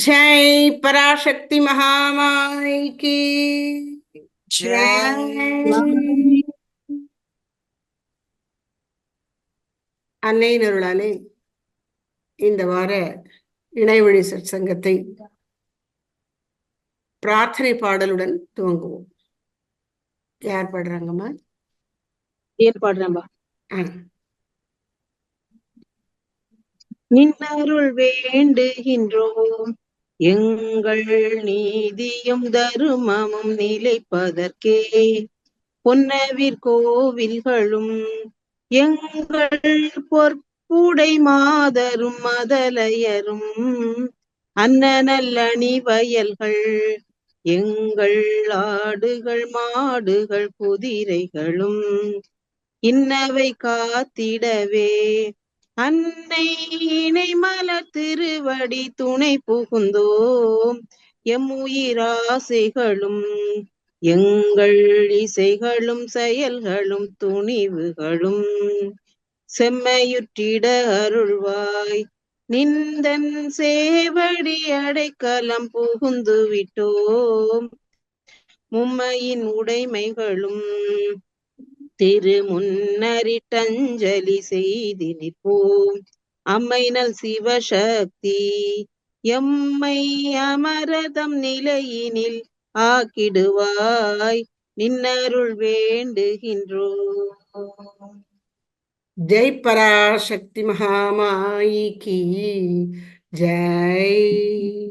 जय पराशक्ति महामाई की ஜெய். அன்னையின் அருளாலே இந்த வார இணைவழி சங்கத்தை பிரார்த்தனை பாடலுடன் துவங்குவோம் யார் பாடுறாங்கம்மா ஏன் பாடுறேன்பா ஆ, நின்னருள் வேண்டுகின்றோம். எங்கள் நீதியும் தருமமும் நிலைப்பதற்கே. பொன்னவிர் கோவில்களும் எங்கள் பொற்புடை மாதரும் மதலையரும் அன்னநல்லணி வயல்கள் எங்கள் ஆடுகள் மாடுகள் குதிரைகளும் இன்னவை காத்திடவே. அன்னை இணை மலர் திருவடி துணை புகுந்தோம். எம் உயிராசைகளும் எங்கள் இசைகளும் செயல்களும் துணிவுகளும். செம்மையுற்றிட அருள்வாய். நிந்தன் சேவடி அடைக்கலம் புகுந்து விட்டோம் மும்மையின் உடைமைகளும் திரு முன்னரிட்டஞ்சலி செய்தி நிற்போம் அம்மைனல் சிவசக்தி எம்மை அமரதம் நிலையினில் ஆக்கிடுவாய். நின்னருள் வேண்டுகின்றோம். ஜெய் பராசக்தி மகாமாயிக்கு ஜெய்.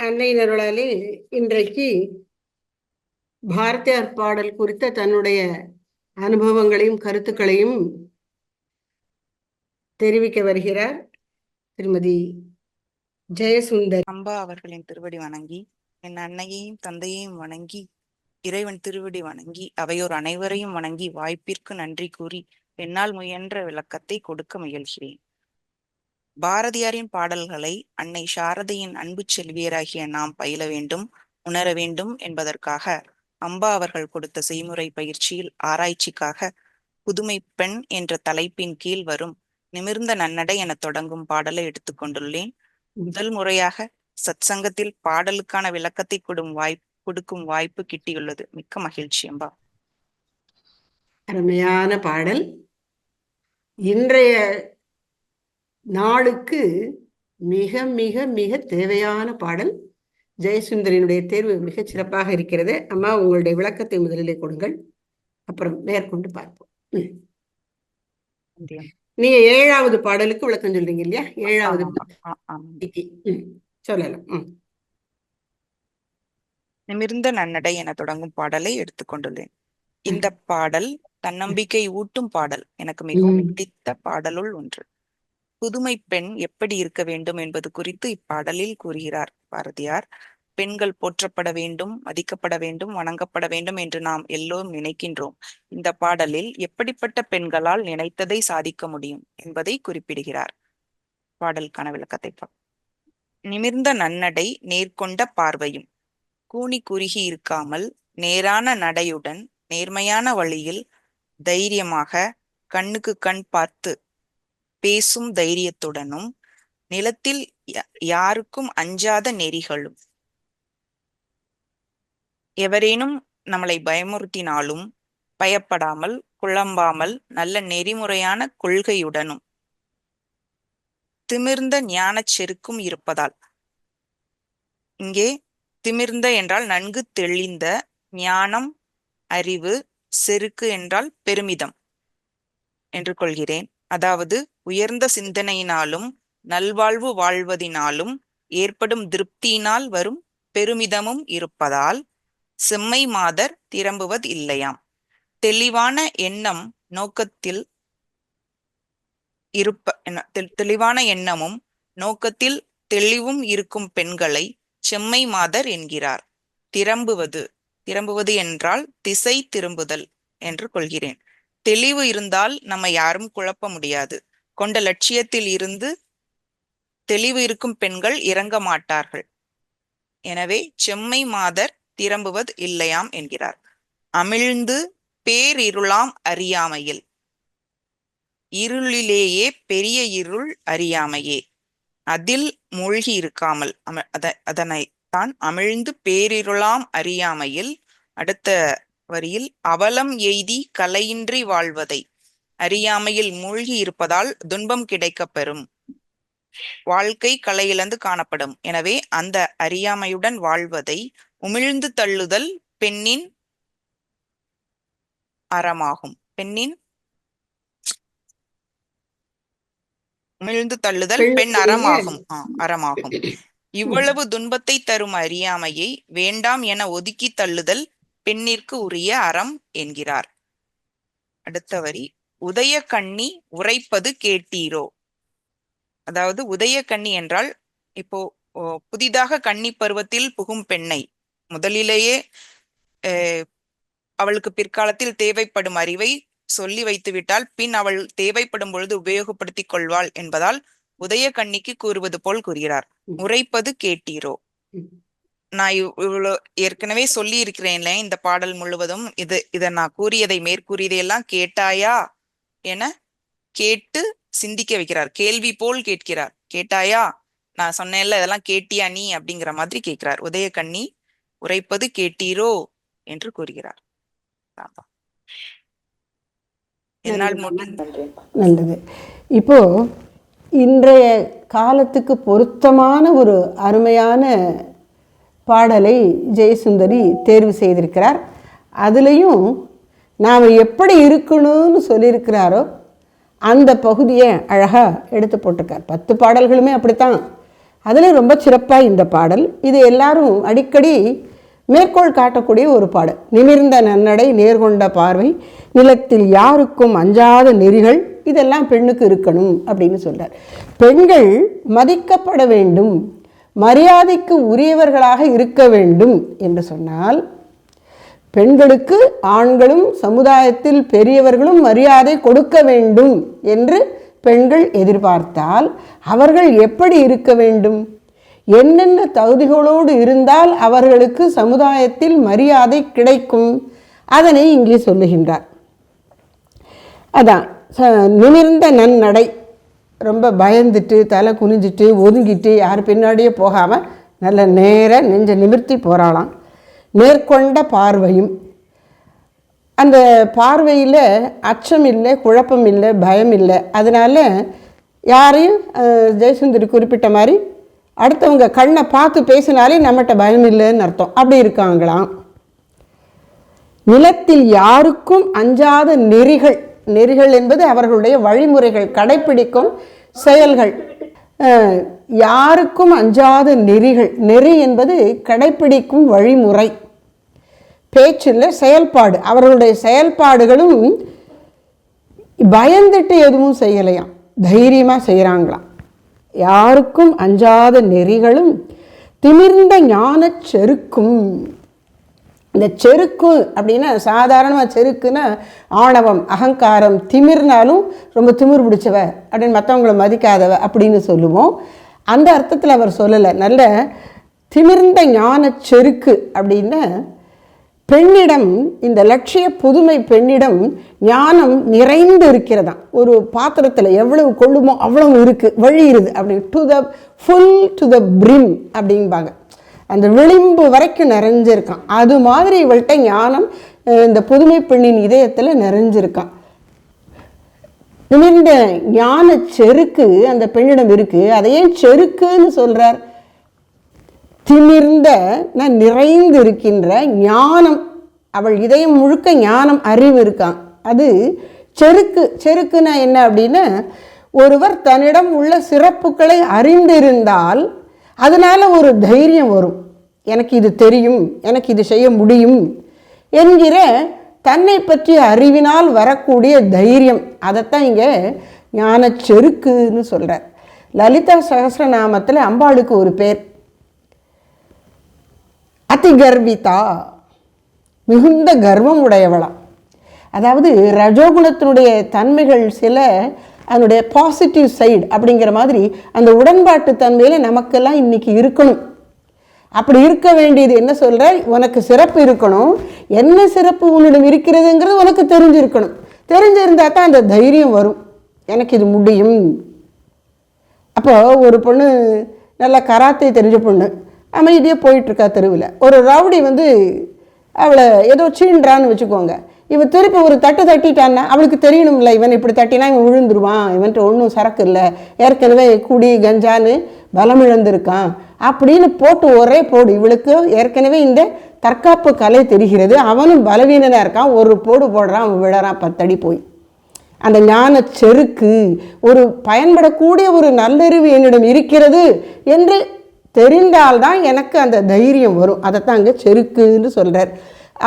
जय இன்றைக்கு பாரதியார் பாடல் குறித்த தன்னுடைய அனுபவங்களையும் கருத்துக்களையும் தெரிவிக்க வருகிறார் திருமதி ஜெயசுந்தர். அம்பா அவர்களின் திருவடி வணங்கி என் அன்னையையும் தந்தையையும் வணங்கி இறைவன் திருவடி வணங்கி அவையோர் அனைவரையும் வணங்கி வாய்ப்பிற்கு நன்றி கூறி என்னால் முயன்ற விளக்கத்தை கொடுக்க முயல்கிறேன். பாரதியாரின் பாடல்களை அன்னை சாரதையின் அன்பு செல்வியராகிய நாம் பயில வேண்டும் உணர வேண்டும் என்பதற்காக அம்பா அவர்கள் கொடுத்த செய்முறை பயிற்சியில் ஆராய்ச்சிக்காக புதுமை பெண் என்ற தலைப்பின் கீழ் வரும் நிமிர்ந்த நன்னடை என தொடங்கும் பாடலை எடுத்துக்கொண்டுள்ளேன் முதல் முறையாக சத்சங்கத்தில் பாடலுக்கான விளக்கத்தை கொடும் வாய்ப்பு கொடுக்கும் வாய்ப்பு கிட்டியுள்ளது. மிக்க மகிழ்ச்சி அம்பா. அருமையான பாடல். இன்றைய நாளுக்கு மிக மிக மிக தேவையான பாடல் ஜெயசுந்தரினுடைய தேர்வு மிகச் சிறப்பாக இருக்கிறது. அம்மா உங்களுடைய விளக்கத்தை முதலிலே கொடுங்கள். அப்புறம் மேற்கொண்டு பார்ப்போம். நீங்க ஏழாவது பாடலுக்கு விளக்கம் சொல்றீங்க இல்லையா? ஏழாவது. சொல்லலாம். நிமிர்ந்த நன்னடை என தொடங்கும் பாடலை எடுத்துக்கொண்டுள்ளேன் இந்த பாடல் தன்னம்பிக்கை ஊட்டும் பாடல். எனக்கு மிகவும். பிடித்த பாடலுள் ஒன்று. புதுமை பெண் எப்படி இருக்க வேண்டும் என்பது குறித்து இப்பாடலில் கூறுகிறார் பாரதியார். பெண்கள் போற்றப்பட வேண்டும் மதிக்கப்பட வேண்டும் வணங்கப்பட வேண்டும் என்று நாம் எல்லோரும் நினைக்கின்றோம். இந்த பாடலில் எப்படிப்பட்ட பெண்களால் நினைத்ததை சாதிக்க முடியும் என்பதை குறிப்பிடுகிறார். பாடலுக்கான விளக்கத்தை நிமிர்ந்த நன்னடை நேர்கொண்ட பார்வையும் கூனி குறுகி இருக்காமல் நேரான நடையுடன் நேர்மையான வழியில் தைரியமாக கண்ணுக்கு கண் பார்த்து பேசும் தைரியத்துடனும் நிலத்தில் யாருக்கும் அஞ்சாத நெறிகளும். எவரேனும் நம்மளை பயமுறுத்தினாலும் பயப்படாமல் குழம்பாமல் நல்ல நெறிமுறையான கொள்கையுடனும் திமிர்ந்த ஞானச் செருக்கும் இருப்பதால். இங்கே திமிர்ந்த என்றால் நன்கு தெளிந்த ஞானம் அறிவு செருக்கு என்றால் பெருமிதம். என்று கொள்கிறேன். அதாவது உயர்ந்த சிந்தனையினாலும் நல்வாழ்வு வாழ்வதினாலும் ஏற்படும் திருப்தியினால் வரும் பெருமிதமும் இருப்பதால் செம்மை மாதர் திரம்புவது இல்லையாம். தெளிவான எண்ணம் நோக்கத்தில் இருப்ப தெளிவான எண்ணமும் நோக்கத்தில் தெளிவும் இருக்கும் பெண்களை செம்மை மாதர் என்கிறார். திரம்புவது திரம்புவது என்றால் திசை திரும்புதல் என்று கொள்கிறேன். தெளிவு இருந்தால் நம்ம யாரும் குழப்ப முடியாது. கொண்ட லட்சியத்தில் இருந்து தெளிவு இருக்கும் பெண்கள் இறங்க மாட்டார்கள். எனவே செம்மை மாதர் திரம்புவது இல்லையாம் என்கிறார். அமிழ்ந்து பேரிருளாம் அறியாமையில். இருளிலேயே பெரிய இருள் அறியாமையே. அதில் மூழ்கி இருக்காமல் அம அத அதனை தான் அமிழ்ந்து பேரிருளாம் அறியாமையில் அடுத்த வரியில் அவலம் எய்தி கலையின்றி வாழ்வதை. அறியாமையில் மூழ்கி இருப்பதால் துன்பம் கிடைக்கப் பெறும். வாழ்க்கை கலையிழந்து காணப்படும். எனவே அந்த அறியாமையுடன் வாழ்வதை உமிழ்ந்து தள்ளுதல் பெண்ணின் அறமாகும். பெண்ணின் உமிழ்ந்து தள்ளுதல் பெண் அறமாகும். அறமாகும். இவ்வளவு துன்பத்தை தரும் அறியாமையை வேண்டாம் என ஒதுக்கி தள்ளுதல் பெண்ணிற்கு உரிய அறம் என்கிறார். அடுத்த வரி உதய கண்ணி உரைப்பது கேட்டீரோ? அதாவது உதய கண்ணி என்றால் இப்போ புதிதாக கன்னி பருவத்தில் புகும் பெண்ணை. முதலிலேயே அவளுக்கு பிற்காலத்தில் தேவைப்படும் அறிவை சொல்லி வைத்துவிட்டால் பின் அவள் தேவைப்படும் பொழுது உபயோகப்படுத்திக் கொள்வாள் என்பதால் உதய கண்ணிக்கு கூறுவது போல் கூறுகிறார். உரைப்பது கேட்டீரோ. நான் இவ்- இவ்வளோ ஏற்கனவே சொல்லி இருக்கிறேன்ல இந்த பாடல் முழுவதும். இது இத நான் கூறியதை மேற்கூறியதையெல்லாம் கேட்டாயா என கேட்டு சிந்திக்க வைக்கிறார். கேள்வி போல் கேட்கிறார். கேட்டாயா? நான் சொன்னேன்ல இதெல்லாம் கேட்டியா நீ? அப்படிங்கிற மாதிரி கேட்கிறார். உதய கண்ணி உரைப்பது கேட்டீரோ என்று கூறுகிறார். நல்லது. இப்போ இன்றைய காலத்துக்கு பொருத்தமான ஒரு அருமையான பாடலை ஜெயசுந்தரி தேர்வு செய்திருக்கிறார். அதுலேயும் நாம் எப்படி இருக்கணும்னு சொல்லியிருக்கிறாரோ அந்த பகுதியை அழகாக எடுத்து போட்டிருக்கார். பத்து பாடல்களுமே அப்படித்தான். அதில் ரொம்ப சிறப்பாக இந்த பாடல். இது எல்லாரும் அடிக்கடி மேற்கோள் காட்டக்கூடிய ஒரு பாடல். நிமிர்ந்த நன்னடை நேர்கொண்ட பார்வை நிலத்தில் யாருக்கும் அஞ்சாத நெறிகள் இதெல்லாம் பெண்ணுக்கு இருக்கணும் அப்படின்னு சொல்கிறார் பெண்கள் மதிக்கப்பட வேண்டும். மரியாதைக்கு உரியவர்களாக இருக்க வேண்டும் என்று சொன்னால் பெண்களுக்கு ஆண்களும் சமுதாயத்தில் பெரியவர்களும் மரியாதை கொடுக்க வேண்டும் என்று பெண்கள் எதிர்பார்த்தால் அவர்கள் எப்படி இருக்க வேண்டும்? என்னென்ன தகுதிகளோடு இருந்தால் அவர்களுக்கு சமுதாயத்தில் மரியாதை கிடைக்கும்? அதனை இங்கே சொல்லுகின்றார். அதான் ச- நிமிர்ந்த நன்னடை ரொம்ப பயந்துட்டு தலை குனிஞ்சிட்டு ஒதுங்கிட்டு யார் பின்னாடியே போகாமல் நல்ல நேராக நெஞ்ச நிமிர்த்தி போகிறாளாம் நேர்கொண்ட பார்வையும் அந்த பார்வையில் அச்சம் இல்லை குழப்பம் இல்லை பயம் இல்லை. அதனால் யாரையும் ஜெயசுந்தரி குறிப்பிட்ட மாதிரி அடுத்தவங்க கண்ணை பார்த்து பேசினாலே நம்மகிட்ட பயம் இல்லைன்னு அர்த்தம். அப்படி இருக்காங்களாம். நிலத்தில் யாருக்கும் அஞ்சாத நெறிகள் நெறிகள் என்பது அவர்களுடைய வழிமுறைகள் கடைப்பிடிக்கும் செயல்கள். யாருக்கும் அஞ்சாத நெறிகள். நெறி என்பது கடைப்பிடிக்கும் வழிமுறை. பேச்சில் செயல்பாடு. அவர்களுடைய செயல்பாடுகளும் பயந்துட்டு எதுவும் செய்யலையாம். தைரியமாக செய்கிறாங்களாம் யாருக்கும் அஞ்சாத நெறிகளும் திமிர்ந்த ஞானச் செருக்கும் இந்த செருக்கு அப்படின்னா சாதாரணமாக செருக்குன்னா ஆணவம் அகங்காரம் திமிர்னாலும் ரொம்ப திமிர் பிடிச்சவ அப்படின்னு மற்றவங்கள மதிக்காதவ அப்படின்னு சொல்லுவோம். அந்த அர்த்தத்தில் அவர் சொல்லலை. நல்ல திமிர்ந்த ஞானச் செருக்கு அப்படின்னா பெண்ணிடம் இந்த லட்சிய புதுமை பெண்ணிடம் ஞானம் நிறைந்து இருக்கிறதாம். ஒரு பாத்திரத்தில் எவ்வளவு கொள்ளுமோ அவ்வளவு இருக்குது வழியிருது அப்படி to the full to the brim அப்படிம்பாங்க. அந்த விளிம்பு வரைக்கும் நிறைஞ்சிருக்கான். அது மாதிரி இவள்கிட்ட ஞானம் இந்த புதுமை பெண்ணின் இதயத்தில் நிறைஞ்சிருக்கான். நிமிர்ந்த ஞான செருக்கு அந்த பெண்ணிடம் இருக்குது அதையே செருக்குன்னு சொல்கிறார் திமிர்ந்த நான் நிறைந்து இருக்கின்ற ஞானம் அவள் இதயம் முழுக்க ஞானம் அறிவு இருக்கான். அது செருக்கு செருக்குன்னா என்ன அப்படின்னா ஒருவர் தன்னிடம் உள்ள சிறப்புகளை அறிந்திருந்தால் அதனால் ஒரு தைரியம் வரும். எனக்கு இது தெரியும் எனக்கு இது செய்ய முடியும் என்கிற தன்னை பற்றிய அறிவினால் வரக்கூடிய தைரியம். அதைத்தான் இங்கே ஞான செருக்குன்னு சொல்கிறார் லலிதா சகசிரநாமத்தில் அம்பாளுக்கு ஒரு பேர். அதிகர்விதா மிகுந்த கர்வம் உடையவளாம் அதாவது ரஜோகுணத்தினுடைய தன்மைகள் சில அதனுடைய பாசிட்டிவ் சைடு அப்படிங்கிற மாதிரி அந்த உடன்பாட்டு தன்மையில் நமக்கெல்லாம் இன்றைக்கி இருக்கணும். அப்படி இருக்க வேண்டியது என்ன சொல்கிற உனக்கு சிறப்பு இருக்கணும். என்ன சிறப்பு உன்னிடம் இருக்கிறதுங்கிறது உனக்கு தெரிஞ்சிருக்கணும். தெரிஞ்சிருந்தா தான் அந்த தைரியம் வரும். எனக்கு இது முடியும். அப்போ ஒரு பொண்ணு நல்லா கராத்தே தெரிஞ்ச பொண்ணு அமைதியாக போயிட்டுருக்கா தெருவில். ஒரு ரவுடி வந்து அவளை ஏதோ சீன்றான்னு வச்சுக்கோங்க. இவன் திருப்பி ஒரு தட்டு தட்டிட்டான்னா அவளுக்கு தெரியணும்ல இவன் இப்படி தட்டினா இவன் விழுந்துருவான் இவன்ட்டு ஒன்றும் சரக்கு இல்லை ஏற்கனவே குடி கஞ்சான்னு பலம் இழந்திருக்கான் அப்படின்னு போட்டு ஒரே போடு. இவளுக்கு ஏற்கனவே இந்த தற்காப்பு கலை தெரிகிறது. அவனும் பலவீனனாக இருக்கான். ஒரு போடு போடுறான் அவன் விழறான் பத்தடி போய். அந்த ஞான செருக்கு ஒரு பயன்படக்கூடிய ஒரு நல்லறிவு என்னிடம் இருக்கிறது என்று தெரிந்தால்தான் எனக்கு அந்த தைரியம் வரும். அதைத்தான் அங்கே செருக்குன்னு சொல்கிறார்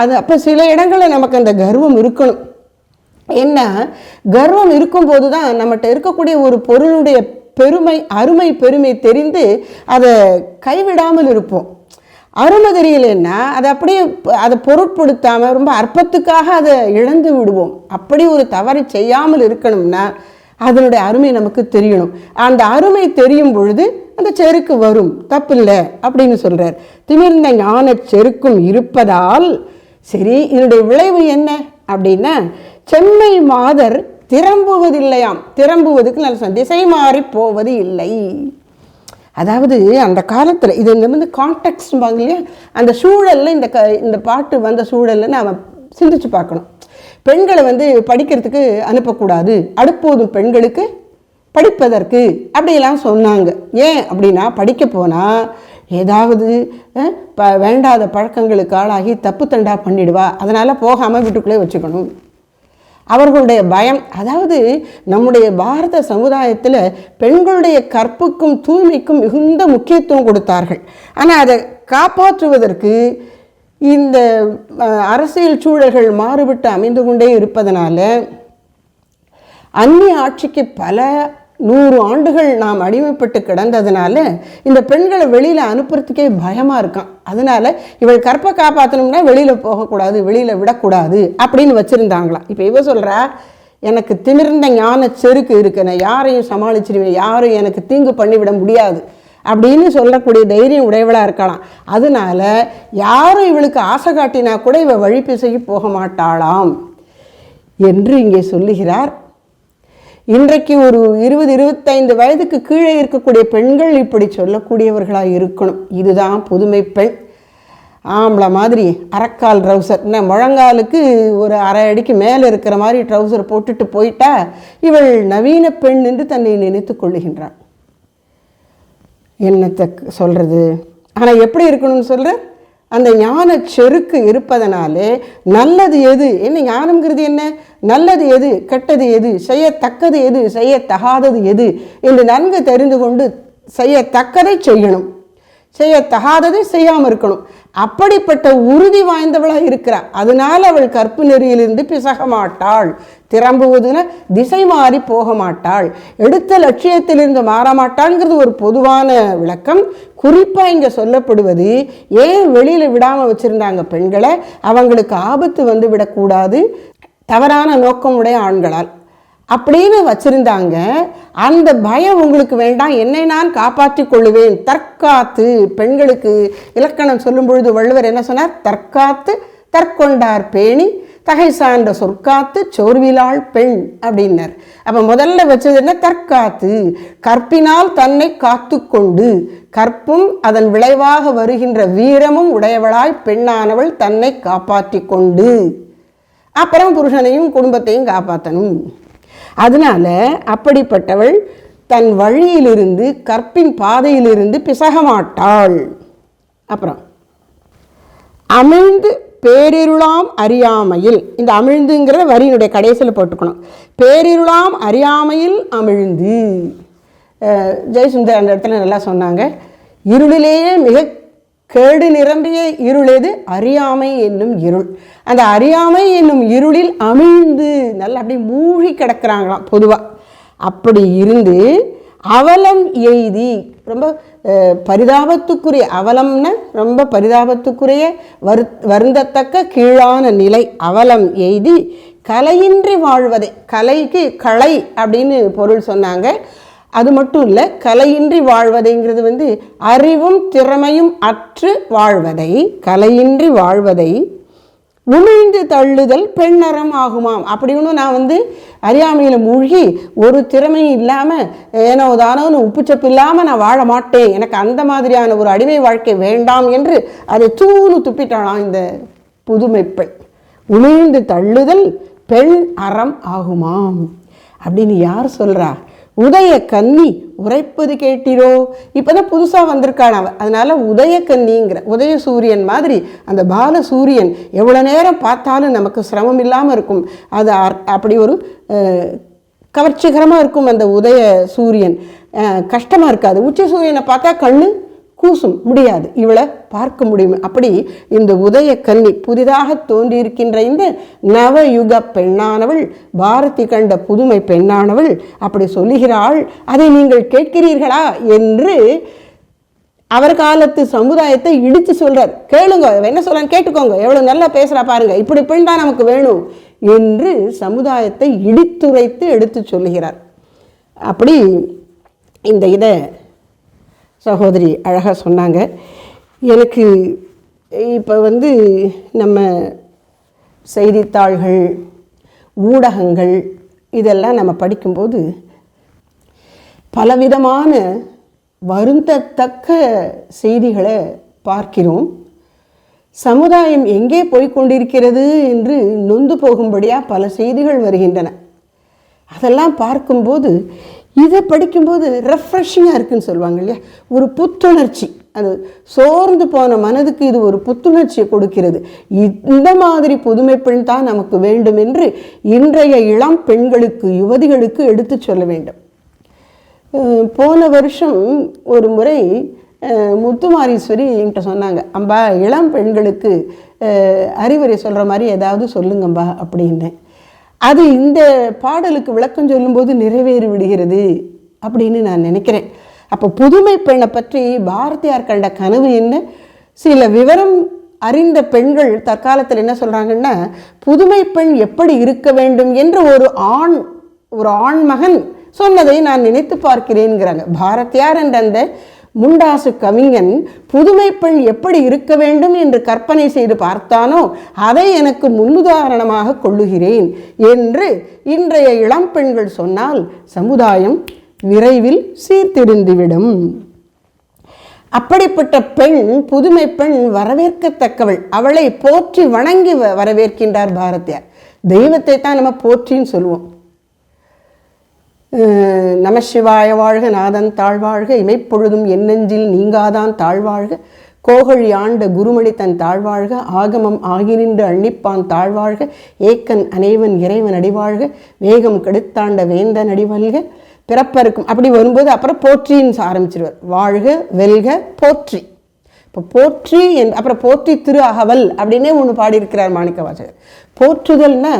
அது அப்போ சில இடங்களில் நமக்கு அந்த கர்வம் இருக்கணும். என்ன? கர்வம் இருக்கும்போது தான் நம்மகிட்ட இருக்கக்கூடிய ஒரு பொருளுடைய பெருமை அருமை பெருமை தெரிந்து அதை கைவிடாமல் இருப்போம். அருமை தெரியலன்னா அதை அப்படியே அதை பொருட்படுத்தாமல் ரொம்ப அற்பத்துக்காக அதை இழந்து விடுவோம். அப்படி ஒரு தவறை செய்யாமல் இருக்கணும்னா அதனுடைய அருமை நமக்கு தெரியணும். அந்த அருமை தெரியும் பொழுது அந்த செருக்கு வரும். தப்பில்லை அப்படின்னு சொல்கிறார் திமிர்ந்த ஞான செருக்கும் இருப்பதால் சரி இதனுடைய விளைவு என்ன அப்படின்னா செம்மை மாதர் திரம்புவதில்லையாம். திரம்புவதுக்கு நல்ல திசை மாறி போவது இல்லை. அதாவது அந்த காலத்தில் இது இந்த வந்து கான்டெக்ட்பாங்க இல்லையா? அந்த சூழலில் இந்த க இந்த பாட்டு வந்த சூழலில் நாம் சிந்திச்சு பார்க்கணும். பெண்களை வந்து படிக்கிறதுக்கு அனுப்பக்கூடாது. அடுப்போதும் பெண்களுக்கு படிப்பதற்கு அப்படியெல்லாம் சொன்னாங்க. ஏன் அப்படின்னா படிக்க போனால் ஏதாவது ப வேண்டாத பழக்கங்களுக்கு ஆளாகி தப்பு தண்டா பண்ணிடுவா. அதனால் போகாமல் வீட்டுக்குள்ளே வச்சுக்கணும். அவர்களுடைய பயம் அதாவது நம்முடைய பாரத சமுதாயத்தில் பெண்களுடைய கற்புக்கும் தூய்மைக்கும் மிகுந்த முக்கியத்துவம் கொடுத்தார்கள். ஆனால் அதை காப்பாற்றுவதற்கு இந்த அரசியல் சூழல்கள் மாறுபட்டு அமைந்து கொண்டே இருப்பதனால அந்நிய ஆட்சிக்கு பல நூறு ஆண்டுகள் நாம் அடிமைப்பட்டு கிடந்ததுனால இந்த பெண்களை வெளியில் அனுப்புறதுக்கே பயமாக இருக்கான். அதனால இவள் கற்பை காப்பாற்றணும்னா வெளியில் போகக்கூடாது வெளியில் விடக்கூடாது அப்படின்னு வச்சுருந்தாங்களாம். இப்போ இவ சொல்கிறா எனக்கு திமிர்ந்த ஞான செருக்கு இருக்கு. நான் யாரையும் சமாளிச்சிருவேன். யாரும் எனக்கு தீங்கு பண்ணிவிட முடியாது. அப்படின்னு சொல்லக்கூடிய தைரியம் உடையவளாக இருக்கலாம் அதனால யாரும் இவளுக்கு ஆசை காட்டினா கூட இவ வழிப்பிசைக்கு போக மாட்டாளாம் என்று இங்கே சொல்லுகிறார் இன்றைக்கு ஒரு இருபது இருபத்தைந்து வயதுக்கு கீழே இருக்கக்கூடிய பெண்கள் இப்படி சொல்லக்கூடியவர்களாக இருக்கணும். இதுதான் புதுமை பெண். ஆம்பளை மாதிரி அரைக்கால் ட்ரௌசர் என்ன முழங்காலுக்கு ஒரு அரை அடிக்கு மேலே இருக்கிற மாதிரி ட்ரௌசர் போட்டுட்டு போயிட்டா இவள் நவீன பெண் என்று தன்னை நினைத்து கொள்ளுகின்றாள். என்னத்தை சொல்கிறது ஆனால் எப்படி இருக்கணும்னு சொல்கிற அந்த ஞான செருக்கு இருப்பதனாலே நல்லது எது? என்ன ஞானம்ங்கிறது என்ன? நல்லது எது? கெட்டது எது? செய்யத்தக்கது எது? செய்யத்தகாதது எது? என்று நன்கு தெரிந்து கொண்டு செய்யத்தக்கதை செய்யணும். செய்யத்தகாததை செய்யாமல் இருக்கணும். அப்படிப்பட்ட உறுதி வாய்ந்தவளாக இருக்கிறாள் அதனால் அவள் கற்பு நெறியிலிருந்து பிசக மாட்டாள். திரம்புவதுன்னா திசை மாறி போக மாட்டாள். எடுத்த லட்சியத்திலிருந்து மாற மாட்டாள்ங்கிறது ஒரு பொதுவான விளக்கம். குறிப்பாக இங்கே சொல்லப்படுவது ஏன் வெளியில் விடாமல் வச்சுருந்தாங்க பெண்களை? அவங்களுக்கு ஆபத்து வந்து விடக்கூடாது. தவறான நோக்கம் உடைய ஆண்களால். அப்படின்னு வச்சிருந்தாங்க. அந்த பயம் உங்களுக்கு வேண்டாம். என்னை நான் காப்பாற்றிக் கொள்ளுவேன். தற்காத்து. பெண்களுக்கு இலக்கணம் சொல்லும் பொழுது வள்ளுவர் என்ன சொன்னார்? தற்காத்து தற்கொண்டார் பேணி தகை சான்ற சொற்காத்து சோர்விலாள் பெண் அப்படின்னார். அப்போ முதல்ல வச்சது என்ன? தற்காத்து. கற்பினால் தன்னை காத்து கொண்டு கற்பும் அதன் விளைவாக வருகின்ற வீரமும் உடையவளாய் பெண்ணானவள் தன்னை காப்பாற்றி கொண்டு. அப்புறம் புருஷனையும் குடும்பத்தையும் காப்பாற்றணும். அதனால அப்படிப்பட்டவள் தன் வழியிலிருந்து கற்பின் பாதையிலிருந்து பிசக மாட்டாள். அப்புறம் அமிழ்ந்து பேரிருளாம் அறியாமையில் இந்த அமிழ்ந்துங்கிற வரியினுடைய கடைசியில் போட்டுக்கணும். பேரிருளாம் அறியாமையில் அமிழ்ந்து. ஜெயசுந்தர் அந்த இடத்துல நல்லா சொன்னாங்க இருளிலேயே மிக கேடு நிரம்பிய இருள் எது? அறியாமை என்னும் இருள். அந்த அறியாமை என்னும் இருளில் அமிழ்ந்து நல்லா அப்படி மூழ்கி கிடக்கிறாங்களாம் பொதுவாக அப்படி இருந்து அவலம் எய்தி ரொம்ப பரிதாபத்துக்குரிய அவலம்னா ரொம்ப பரிதாபத்துக்குரிய வரு வருந்தத்தக்க கீழான நிலை அவலம் எய்தி கலையின்றி வாழ்வதை. கலைக்கு கலை அப்படின்னு பொருள் சொன்னாங்க. அது மட்டும் இல்லை கலையின்றி வாழ்வதைங்கிறது வந்து அறிவும் திறமையும் அற்று வாழ்வதை கலையின்றி வாழ்வதை உமிழ்ந்து தள்ளுதல் பெண்ணறம் ஆகுமாம். அப்படின்னு நான் வந்து அறியாமையில் மூழ்கி ஒரு திறமையும் இல்லாமல் ஏனோ தானோன்னு உப்புச்சப்பு இல்லாமல் நான் வாழ மாட்டேன். எனக்கு அந்த மாதிரியான ஒரு அடிமை வாழ்க்கை வேண்டாம் என்று அதை தூணு துப்பிட்டாளாம் இந்த புதுமை பெண் உமிழ்ந்து தள்ளுதல் பெண் அறம் ஆகுமாம். அப்படின்னு யார் சொல்கிறா உதய கன்னி உரைப்பது கேட்டிரோ? இப்போ தான் புதுசாக வந்திருக்கான் அவன். அதனால் உதய கன்னிங்கிற உதய சூரியன் மாதிரி அந்த பால சூரியன் எவ்வளோ நேரம் பார்த்தாலும் நமக்கு சிரமம் இல்லாமல் இருக்கும். அது அப்படி ஒரு கவர்ச்சிகரமாக இருக்கும் அந்த உதய சூரியன் கஷ்டமாக இருக்காது. உச்சி சூரியனை பார்த்தா கண்ணு கூசும். முடியாது. இவளை பார்க்க முடியும். அப்படி இந்த உதய கன்னி புதிதாக தோன்றியிருக்கின்ற இந்த நவயுக பெண்ணானவள் பாரதி கண்ட புதுமை பெண்ணானவள் அப்படி சொல்லுகிறாள் அதை நீங்கள் கேட்கிறீர்களா? என்று அவர் காலத்து சமுதாயத்தை இடித்து சொல்கிறார் கேளுங்க. என்ன சொல்கிறான்னு கேட்டுக்கோங்க. எவ்வளோ நல்லா பேசுகிறா பாருங்கள் இப்படி பெண் தான் நமக்கு வேணும். என்று சமுதாயத்தை இடித்துரைத்து எடுத்து சொல்லுகிறார். அப்படி இந்த இதை சகோதரி அழகாக சொன்னாங்க. எனக்கு இப்போ வந்து நம்ம செய்தித்தாள்கள் ஊடகங்கள் இதெல்லாம் நம்ம படிக்கும்போது பலவிதமான வருந்தத்தக்க செய்திகளை பார்க்கிறோம். சமுதாயம் எங்கே போய்கொண்டிருக்கிறது என்று நொந்து போகும்படியாக பல செய்திகள் வருகின்றன. அதெல்லாம் பார்க்கும்போது இதை படிக்கும்போது ரெஃப்ரெஷிங்காக இருக்குன்னு சொல்லுவாங்க இல்லையா? ஒரு புத்துணர்ச்சி. அது சோர்ந்து போன மனதுக்கு இது ஒரு புத்துணர்ச்சியை கொடுக்கிறது. இந்த மாதிரி புதுமை பெண் தான் நமக்கு வேண்டும் என்று இன்றைய இளம் பெண்களுக்கு யுவதிகளுக்கு எடுத்துச் சொல்ல வேண்டும். போன வருஷம் ஒரு முறை முத்துமாரீஸ்வரி என்கிட்ட சொன்னாங்க அம்பா இளம் பெண்களுக்கு அறிவுரை சொல்கிற மாதிரி ஏதாவது சொல்லுங்கம்பா அப்படின்னேன். அது இந்த பாடலுக்கு விளக்கம் சொல்லும்போது நிறைவேறி விடுகிறது அப்படின்னு நான் நினைக்கிறேன். அப்போ புதுமை பெண்ணை பற்றி பாரதியார் கண்ட கனவு என்ன? சில விவரம் அறிந்த பெண்கள் தற்காலத்தில் என்ன சொல்கிறாங்கன்னா புதுமை பெண் எப்படி இருக்க வேண்டும்? என்று ஒரு ஆண் ஒரு ஆண் மகன் சொன்னதை நான் நினைத்து பார்க்கிறேன்கிறாங்க பாரதியார் என்ற அந்த முண்டாசு கவிஞன் புதுமை பெண் எப்படி இருக்க வேண்டும் என்று கற்பனை செய்து பார்த்தானோ அதை எனக்கு முன்னுதாரணமாக கொள்ளுகிறேன் என்று இன்றைய இளம் பெண்கள் சொன்னால் சமுதாயம் விரைவில் சீர்திருந்துவிடும். அப்படிப்பட்ட பெண் புதுமை பெண் வரவேற்கத்தக்கவள். அவளை போற்றி வணங்கி வ- வரவேற்கின்றார் பாரதியார். தெய்வத்தை தான் நம்ம போற்றின்னு சொல்லுவோம். நம சிவாய வாழ்க நாதன் தாழ்வாழ்க இமைப்பொழுதும் எண்ணெஞ்சில் நீங்காதான் தாழ்வாழ்க கோகழி ஆண்ட குருமணி தன் தாழ்வாழ்க ஆகமம் ஆகி நின்று அள்ளிப்பான் தாழ்வாழ்க ஏக்கன் அனைவன் இறைவன் அடிவாழ்க வேகம் கெடுத்தாண்ட வேந்தன் அடிவல்க பிறப்பருக்கும் அப்படி வரும்போது அப்புறம் போற்றின்னு ஆரம்பிச்சிருவார். வாழ்க வெல்க போற்றி. இப்போ போற்றி என் அப்புறம் போற்றி திரு அகவல் அப்படின்னே ஒன்று பாடியிருக்கிறார் மாணிக்க வாசகர் போற்றுதல்னா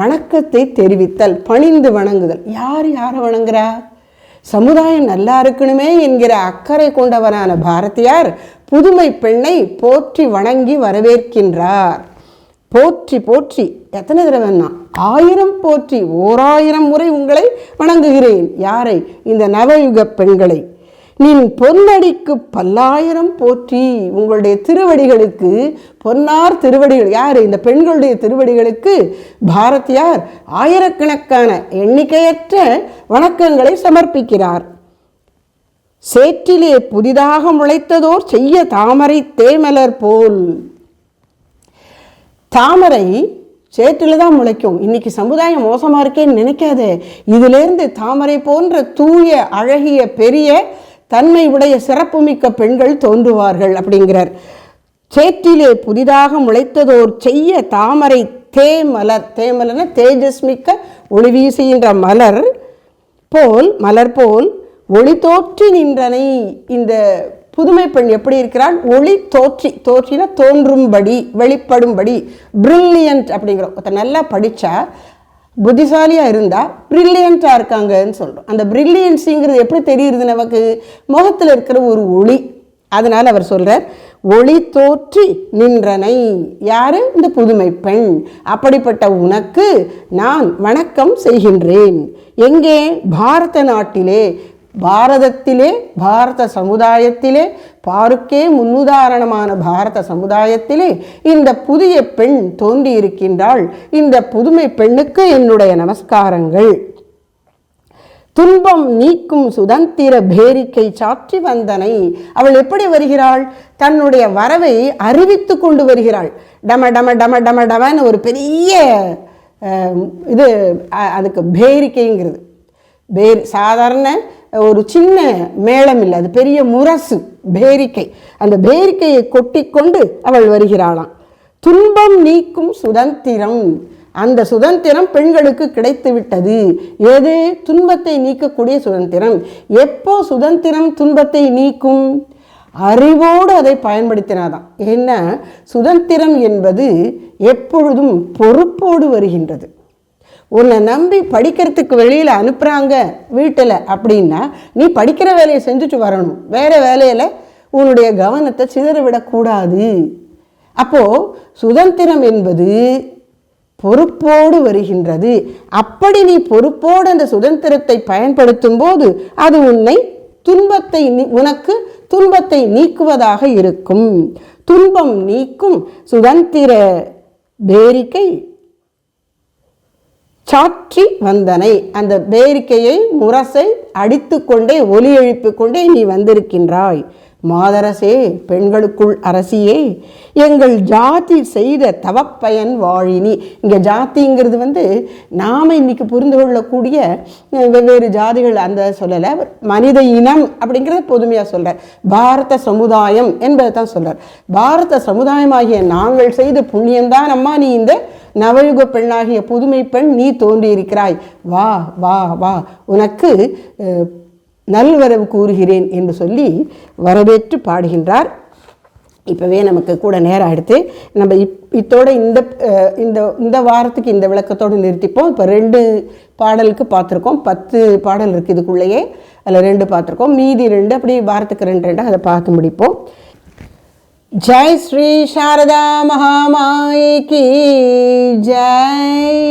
வணக்கத்தை தெரிவித்தல் பணிந்து வணங்குதல். யார் யாரை வணங்குறா? சமுதாயம் நல்லா இருக்கணுமே என்கிற அக்கறை கொண்டவரான பாரதியார் புதுமை பெண்ணை போற்றி வணங்கி வரவேற்கின்றார். போற்றி போற்றி எத்தனை தடவைன்னா ஆயிரம் போற்றி ஓராயிரம் முறை உங்களை வணங்குகிறேன். யாரை? இந்த நவயுக பெண்களை. நின் பொன்னடிக்கு பல்லாயிரம் போற்றி உங்களுடைய திருவடிகளுக்கு பொன்னார் திருவடிகள் யார்? இந்த பெண்களுடைய திருவடிகளுக்கு பாரதியார் ஆயிரக்கணக்கான எண்ணிக்கையற்ற வணக்கங்களை சமர்ப்பிக்கிறார். சேற்றிலே புதிதாக முளைத்ததோர் செய்ய தாமரை தேமலர் போல். தாமரை சேற்றில் தான் முளைக்கும். இன்னைக்கு சமுதாயம் மோசமாக இருக்கேன்னு நினைக்காதே. இதிலேருந்து தாமரை போன்ற தூய அழகிய பெரிய தன்மை உடைய சிறப்புமிக்க பெண்கள் தோன்றுவார்கள் அப்படிங்கிறார். சேற்றிலே புதிதாக முளைத்ததோர் செய்ய தாமரை தேமலர் தேமலர்னா தேஜஸ் மிக்க ஒளி வீசுகின்ற மலர் போல் மலர் போல் ஒளி தோற்றி நின்றனை இந்த புதுமை பெண் எப்படி இருக்கிறாள்? ஒளி தோற்றி தோற்றினா தோன்றும்படி வெளிப்படும்படி பிரில்லியன்ட் அப்படிங்கிறோம் ஒருத்தர் நல்லா படித்தா புத்திசாலியாக இருந்தால் ப்ரில்லியண்ட்டாக இருக்காங்கன்னு சொல்கிறோம் அந்த ப்ரில்லியன்ஸிங்கிறது எப்படி தெரியுது நமக்கு? முகத்தில் இருக்கிற ஒரு ஒளி. அதனால் அவர் சொல்கிறார் ஒளி தோற்றி நின்றனை. யாரு? இந்த புதுமை பெண். அப்படிப்பட்ட உனக்கு நான் வணக்கம் செய்கின்றேன். எங்கே? பாரத நாட்டிலே. பாரதத்திலே பாரத சமுதாயத்திலே பாருக்கே முன்னுதாரணமான பாரத சமுதாயத்திலே இந்த புதிய பெண் தோன்றியிருக்கின்றாள் இந்த புதுமை பெண்ணுக்கு என்னுடைய நமஸ்காரங்கள். துன்பம் நீக்கும் சுதந்திர பேரிக்கை சாற்றி வந்தனை. அவள் எப்படி வருகிறாள்? தன்னுடைய வரவை அறிவித்து கொண்டு வருகிறாள். டம டம டம டம டமன்னு ஒரு பெரிய அஹ், இது அதுக்கு பேரிக்கைங்கிறது. பேர் சாதாரண ஒரு சின்ன மேளம் இல்லை அது பெரிய முரசு பேரிக்கை. அந்த பேரிக்கையை கொட்டி கொண்டு அவள் வருகிறாளாம். துன்பம் நீக்கும் சுதந்திரம். அந்த சுதந்திரம் பெண்களுக்கு கிடைத்து விட்டது. எது துன்பத்தை நீக்கக்கூடிய சுதந்திரம். எப்போ சுதந்திரம் துன்பத்தை நீக்கும்? அறிவோடு அதை பயன்படுத்தினாதான். ஏன்னா சுதந்திரம் என்பது எப்பொழுதும் பொறுப்போடு வருகின்றது. உன்னை நம்பி படிக்கிறதுக்கு வெளியில் அனுப்புகிறாங்க வீட்டில் அப்படின்னா நீ படிக்கிற வேலையை செஞ்சுட்டு வரணும். வேறு வேலையில் உன்னுடைய கவனத்தை சிதறவிடக்கூடாது. அப்போது சுதந்திரம் என்பது பொறுப்போடு வருகின்றது. அப்படி நீ பொறுப்போடு அந்த சுதந்திரத்தை பயன்படுத்தும் போது அது உன்னை துன்பத்தை நீ- உனக்கு துன்பத்தை நீக்குவதாக இருக்கும். துன்பம் நீக்கும் சுதந்திர பேரிக்கை சாற்றி வந்தனை. அந்த பேரிக்கையை முரசை அடித்துக்கொண்டே ஒலி எழுப்பிக் கொண்டே நீ வந்திருக்கின்றாய். மாதரசே பெண்களுக்குள் அரசியே எங்கள் ஜாதி செய்த தவப்பயன் வாழினி. இங்கே ஜாதிங்கிறது வந்து நாம் இன்னைக்கு புரிந்து கொள்ளக்கூடிய வெவ்வேறு ஜாதிகள் அந்த சொல்லலை மனித இனம் அப்படிங்கிறத பொதுமையாக சொல்கிறார் பாரத சமுதாயம் என்பதை தான் சொல்கிறார் பாரத சமுதாயமாகிய நாங்கள் செய்த புண்ணியம்தான் அம்மா நீ இந்த நவயுக பெண்ணாகிய புதுமை பெண் நீ தோன்றியிருக்கிறாய். வா வா வா. உனக்கு நல்வரவு கூறுகிறேன் என்று சொல்லி வரவேற்று பாடுகின்றார். இப்போவே நமக்கு கூட நேரம் எடுத்து நம்ம இப் இத்தோட இந்த இந்த இந்த வாரத்துக்கு இந்த விளக்கத்தோடு நிறுத்திப்போம். இப்போ ரெண்டு பாடலுக்கு பார்த்துருக்கோம். பத்து பாடல் இருக்குது இதுக்குள்ளேயே. அதில் ரெண்டு பார்த்துருக்கோம். மீதி ரெண்டு அப்படி வாரத்துக்கு ரெண்டு ரெண்டாக அதை பார்த்து முடிப்போம். ஜெய் ஸ்ரீ சாரதா மகாமாயிக்கு. ஜெய்.